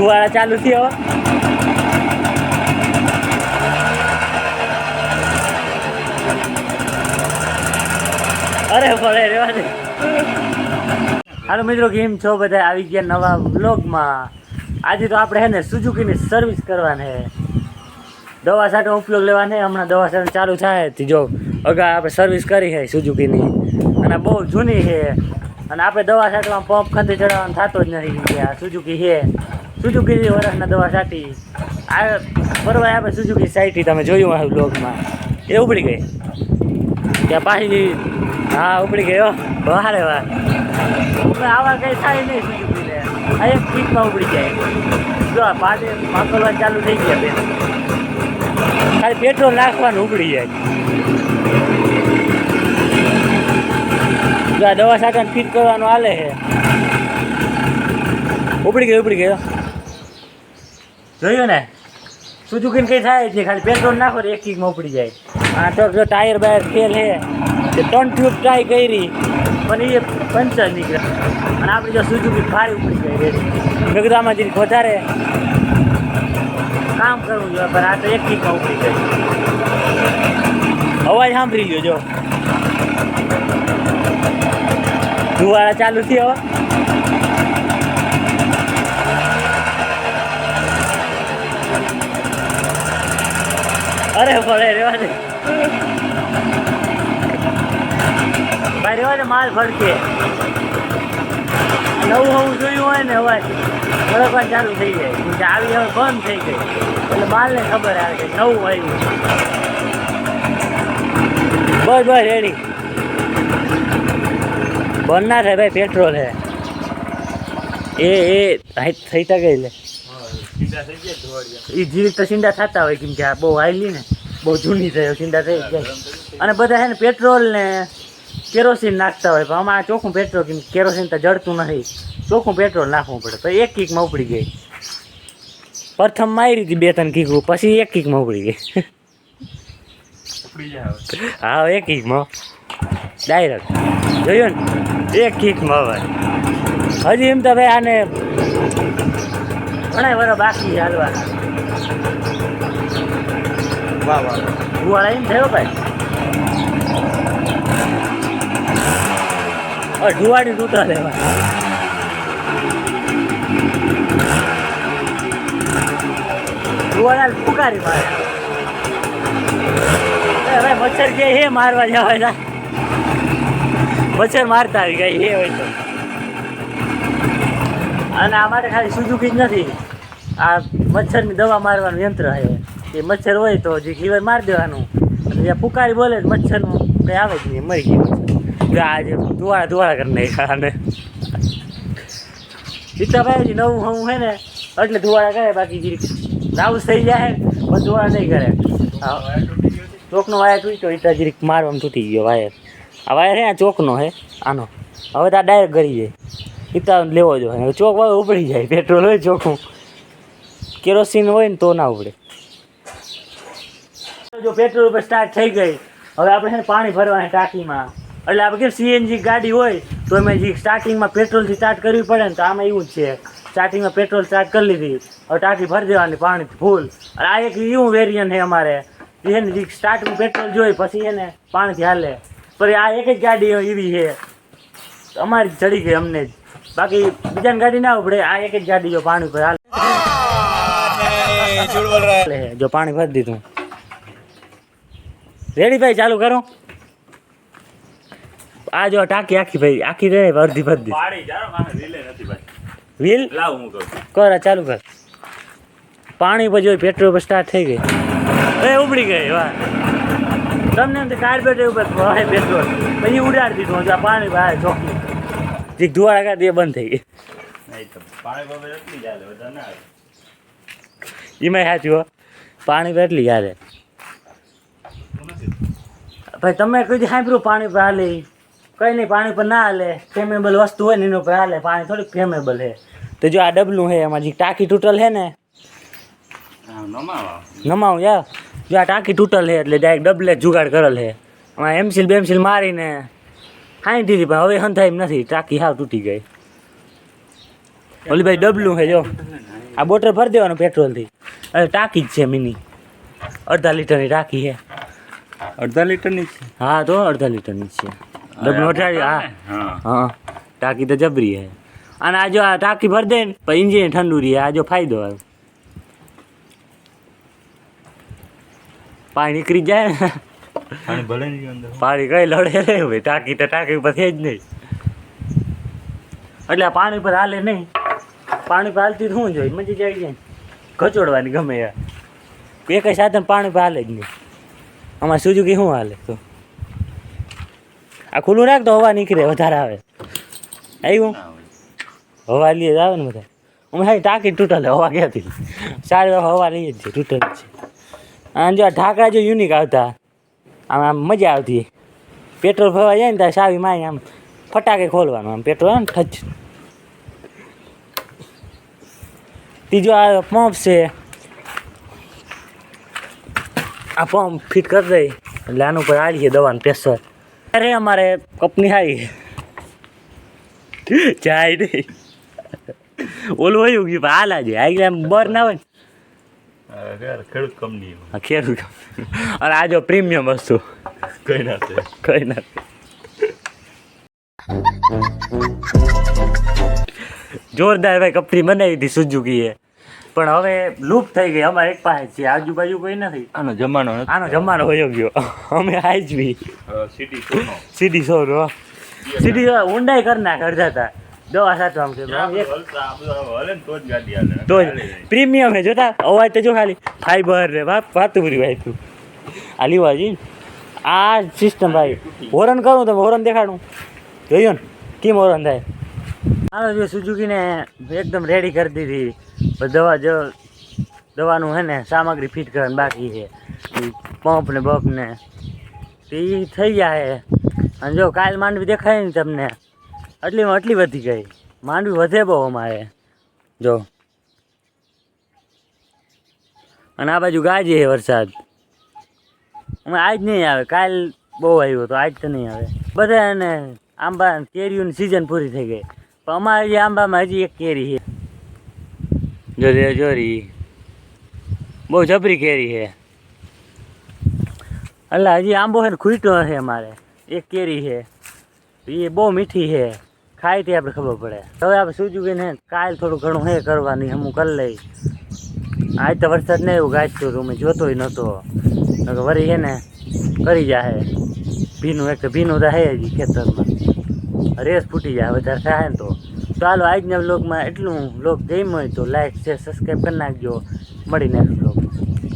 ધુવાળા ચાલુ થયો. અરે ભલે, રેવા દે. હાલો મિત્રો, કેમ છો બધા? આવી ગયા નવા બ્લોગમાં આજે તો આપણે હે ને સુઝુકીની સર્વિસ કરવાની દવા સાથે ઉપયોગ લેવાની હમણાં દવા સાથે ચાલુ થાય જો. અગા આપણે સર્વિસ કરી છે સુઝુકીની અને બહુ જૂની છે અને આપણે દવા છાંટવામાં પંપ ખંતી ચડાવવાનું થતો જ નથી. આ સુઝુકી છે સુઝુકી વર્ષના દવા સાટી આ ફરવા આપણે સુઝુકી સાઈટી તમે જોયું આ બ્લોગમાં એ ઉપડી ગઈ. ત્યાં પાછી હા, ઉપડી ગયો વારે. વાર આવા કંઈ થાય નહીં સુઝુકીને. આ એક ફીટમાં ઉપડી જાય. જો આ પાછે માકલવા ચાલુ થઈ ગયા બેન ખાલી પેટ્રોલ નાખવાનું ઉપડી જાય. જો આ દવા સાટાને ફિટ કરવાનું હાલે છે. ઉપડી ગયો ઉપડી ગયો જોયું ને? સુઝુકીને કંઈ થાય નહીં ખાલી પેટ્રોલ નાખો એક કિકમાં ઉપડી જાય. આ તો જો ટાયર બાયર ફેલ છે. તે ત્રણ ટ્યુબ ટ્રાય કરી, પણ એ પંચર નીકળ્યા અને આપણે જો સુઝુકી ફારી ઉપડી ગઈ ગગરામાં જઈને વધારે કામ કરવું જોઈએ, પણ આ તો એક કિકમાં ઉપડી ગઈ. અવાજ સાંભળી ગયો જો. ધુવાળા ચાલુ થયો અરે ભલે, રેવા દે. ભાઈ, રેવા દે, માલ ભડકે નવું હોવું જોયું હોય ને અવાજ ભડકવા ચાલુ થઈ જાય. આવી હવે બંધ થઈ ગઈ. એટલે માલને ખબર આવે કે નવું આવ્યું બસ બસ, રેડી. બંધ ના થાય ભાઈ પેટ્રોલ હે. એ એ હાઈટ થઈ તા ગઈ લે એ જે તો સીંડા થતા હોય કેમ કે આ બહુ હાઈલી ને બહુ જૂની થયો સીંડા થઈ જાય. અને બધા છે ને પેટ્રોલ ને કેરોસીન નાખતા હોય પણ આમાં ચોખ્ખું પેટ્રોલ કેમ કેરોસીન તો જડતું નથી. ચોખ્ખું પેટ્રોલ નાખવું પડે તો એક કિકમાં ઉપડી ગઈ. પ્રથમ મારી હતી બે ત્રણ કીકું પછી એક કિકમાં ઉપડી ગઈ. હા એક કિકમાં. ડાયરેક્ટ જોયું ને? એક કિકમાં હવે. હજી એમ તો ભાઈ આને ઘણા વર્ષ બાકી હાલવા. વાહ વાહ. ગુવાળા એમ થયો ભાઈ. હવે ઢુવાડી તૂટા લેવા. ઢુવાડા પુકારી મારે. ભાઈ મચ્છર કે હે મારવા જવાય મચ્છર મારતા આવી ગઈ એ હોય તો. અને આ માટે ખાલી સુઝુકી જ નથી. આ મચ્છરની દવા મારવાનું યંત્ર છે. એ મચ્છર હોય તો જે ઘીવર મારી દેવાનું. અને જ્યાં પુકારી બોલે મચ્છરનું, કંઈ આવે જ નહીં, મરી ગયું. મચ્છર જો આજે ધુવાળા ધુવાળા કરી નાખ્યા અને સીતાભાઈ નવું હવું છે ને, એટલે ધુવાળા કરે, બાકી જે રાઉસ થઈ જાય પણ ધુવાળા નહીં કરે. હા. ચોકનો વાયર તૂટ્યો એટલે જરીક મારવામાં તૂટી ગયો વાયર. આ વાયર હે આ ચોકનો હે આનો. હવે તો આ ડાયરેક્ટ કરી જાય. ઇતા લેવો જોઈએ ચોક વાળો ઉપડી જાય, પેટ્રોલ હોય ચોખ્ખું કેરોસીન હોય ને તો ના ઉપડે. જો પેટ્રોલ ઉપર સ્ટાર્ટ થઈ ગઈ. હવે આપણે પાણી ભરવાની ટાંકીમાં. એટલે આપણે કેમ સીએનજી ગાડી હોય, તો એમાં જે સ્ટાર્ટિંગમાં પેટ્રોલથી સ્ટાર્ટ કરવી પડે ને તો આમાં એવું જ છે. સ્ટાર્ટિંગમાં પેટ્રોલ સ્ટાર્ટ કરી લીધી. હવે ટાંકી ભરી દેવાની પાણી ફૂલ. અને આ એક એવું વેરિયન્ટ છે અમારે. જે છે ને જે સ્ટાર્ટમાં પેટ્રોલ જોઈ પછી એને પાણીથી હાલે. પણ આ એક જ ગાડી એવી છે. અમારી ચડી ગઈ અમને જ. બાકી બીજા ગાડી ના ઉપડે આ એક જ ગાડી જો પાણી પર જો પાણી ભરી દીધું. રેડી ભાઈ ચાલુ કરો. આ જો ટાંકી આખી ભાઈ આખી રે અડધી ભરી વ્હીલ કર. ચાલુ કર. પાણી પછી પેટ્રોલ પર સ્ટાર્ટ થઈ ગઈ. એ ઉપડી ગઈ વાહ. તમને એમ કાર્બેટર ઉપર પેટ્રોલ પછી ઉડાડી દીધું પાણી ભાઈ ચોખ્ખું. જે ધુવાળા કાઢી એ બંધ થઈ ગઈ. એમાં સાચું હો. પાણી પર એટલી યાદ ભાઈ તમે કીધું સાંભળ્યું પાણી પર હાલે? કંઈ નહીં પાણી પર ના હાલે. ફેમેબલ વસ્તુ હોય ને એના ઉપર હાલે. પાણી થોડીક ફેમેબલ છે. તો જો આ ડબલું છે એમાં જે ટાંકી તૂટલ છે ને નમાવા. યાર. જો આ ટાંકી તૂટલ છે એટલે ડાયરેક્ટ ડબલે જ જુગાડ કરેલ છે. એમસીલ બેમસીલ મારીને ખાઈ દીધી પણ હવે એમ નથી. ટાંકી હાવ તૂટી ગઈ. ઓલી ભાઈ ડબલું છે જો. આ બોટર ભરી દેવાનું પેટ્રોલથી. અરે ટાંકી જ છે મિની. અડધા લીટરની ટાંકી છે. અડધા લીટરની છે? હા તો અડધા લીટરની છે. ડબલું અઠાડી હા. હા. ટાંકી તો જબરી છે. અને આ જો આ ટાંકી ભરી દે ને પછી ઇન્જિન ઠંડુ રહે. આ જો ફાયદો આવે. પાણી નીકળી જાય ને. પાણી ભલે નહીં અંદર. પાણી કઈ લડે નહીં ભાઈ ટાંકી તો ટાંકી ઉપર છે જ નહીં. એટલે આ પાણી પર હાલે નહીં. પાણી પર હાલતી શું જોઈએ? મજી જાય જાય કચોડવાની ગમે યાર એક સાધન પાણી પર હાલે જ નહીં. આમાં સુઝુકી શું હાલે? તો આ ખુલ્લું રાખ તો હવા નીકળે વધારે આવે. આવ્યું? હવા લઈએ જ આવે ને બધા. અમે સારી ટાંકી તૂટેલ હવા ક્યાંથી? સારી હવા લઈએ જ છે તૂટલ છે અને જો આ ઢાંકડા જો યુનિક આવતા આમ આમ મજા આવતી. પેટ્રોલ ભરવા જાય ને ત્યારે સાવી માય આમ ફટાકે ખોલવાનું. આમ પેટ્રોલ ને ઠચ ત્રીજો આ પંપ છે. આ પંપ ફિટ કરી દઈ એટલે આનું ઉપર આવી છે દવાનું પ્રેશર. અરે અમારે કંપની આવી જાય નહીં. ઓલું હોય ગયું હાલ આજે આવી આમ બર ના હોય ખેડૂત કંપની હા ખેડૂત અને આ જો પ્રીમિયમ વસ્તુ. કઈ ના કઈ ના જોરદાર ભાઈ કંપની બનાવી હતી સુઝુકીએ. પણ હવે લૂપ થઈ ગઈ. અમારે એક પાસે છે. આજુબાજુ કોઈ નથી. આનો જમાનો આનો જમાનો હોય ગયો. અમે આજવી સિટી સોનો સીધી સો રો સીધી સો ઊંડાઈ કરી નાખ અડધા તા. દવા સાચવા તો જ હાલે. તો પ્રીમિયમ હે જોતા અવાજ તો જો ખાલી. ફાઈબર રે બાપ વાતું પૂરી ભાઈ તું આ લીવાજી આ સિસ્ટમ ભાઈ. હોરન કરું તમે હોરન દેખાડું. જોયું ને? કેમ હોરન થાય? આ જો સુઝુકીને એકદમ રેડી કરી દીધી. દવા જો દવાનું હે ને સામગ્રી ફિટ કરવાની બાકી છે. પંપ ને બપ ને. એ થઈ જાય અને જો કાલ માંડવી દેખાય ને તમને. આટલીમાં આટલી વધી ગઈ. માંડવી વધે બહુ અમારે. જો. અને આ બાજુ ગાજે છે વરસાદ. અમે આજ નહીં આવે, કાલ બહુ આવ્યો તો આજ તો નહીં આવે. બધા એને આંબા કેરીઓની સિઝન પૂરી થઈ ગઈ. પણ અમારે જે આંબામાં હજી એક કેરી છે. જો જોરી બહુ જબરી કેરી છે. એટલે હજી આંબો છે ને ખૂટો છે અમારે. એક કેરી છે. એ બહુ મીઠી છે. ખાય તે આપણે ખબર પડે. હવે આપણે સૂચું ને કાલ થોડું ઘણું હે કરવાની હું કરી લઈ આજ તો વરસાદ નહીં એવું ગાજતું તો મેં જોતોય નહોતો. વરી છે ને કરી જાહે. ભીનું એક ભીનું રહે હજી ખેતરમાં. રેસ ફૂટી જાય વધારે થાય ને તો. ચાલો આજના બ્લોગમાં એટલું. બ્લોગ ગમ્યો હોય તો લાઈક છે સબસ્ક્રાઈબ કરી નાખજો. મળી નેક્સ્ટ બ્લોગ